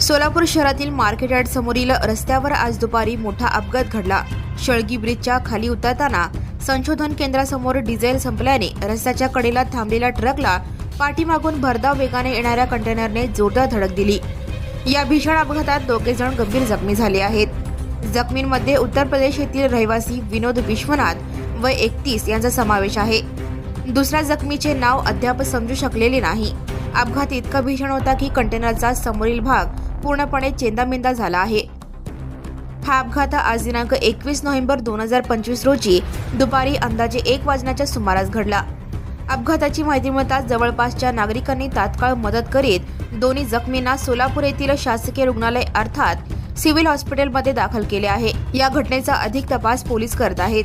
सोलापूर शहरातील market yard समोरील रस्त्यावर आज दुपारी मोठा अपघात घडला. शळगी ब्रिजच्या खाली उतरताना संशोधन केंद्रासमोर डिझेल संपल्याने रस्त्याच्या कडेला थांबलेल्या ट्रकला पाठीमागून भरधाव वेगाने येणाऱ्या कंटेनरने जोरदार धडक दिली. या भीषण अपघातात दोघे जण गंभीर जखमी झाले आहेत. जखमींमध्ये उत्तर प्रदेश येथील रहिवासी विनोद विश्वनाथ व एकतीस यांचा समावेश आहे. दुसऱ्या जखमीचे नाव अद्याप समजू शकलेले नाही. अपघात इतका भीषण होता की कंटेनरचा समोरील भाग पूर्णपणे चेंदामेंदा झाला आहे. हा अपघात आज दिनांक एकवीस नोव्हेंबर दोन हजार पंचवीस रोजी दुपारी अंदाजे एक वाजण्याच्या सुमारास घडला. अपघाताची माहिती मिळताच जवळपासच्या नागरिकांनी तात्काळ मदत करीत दोन्ही जखमींना सोलापूर येथील शासकीय रुग्णालय अर्थात सिव्हिल हॉस्पिटलमध्ये दाखल केले आहे. या घटनेचा अधिक तपास पोलीस करत आहेत.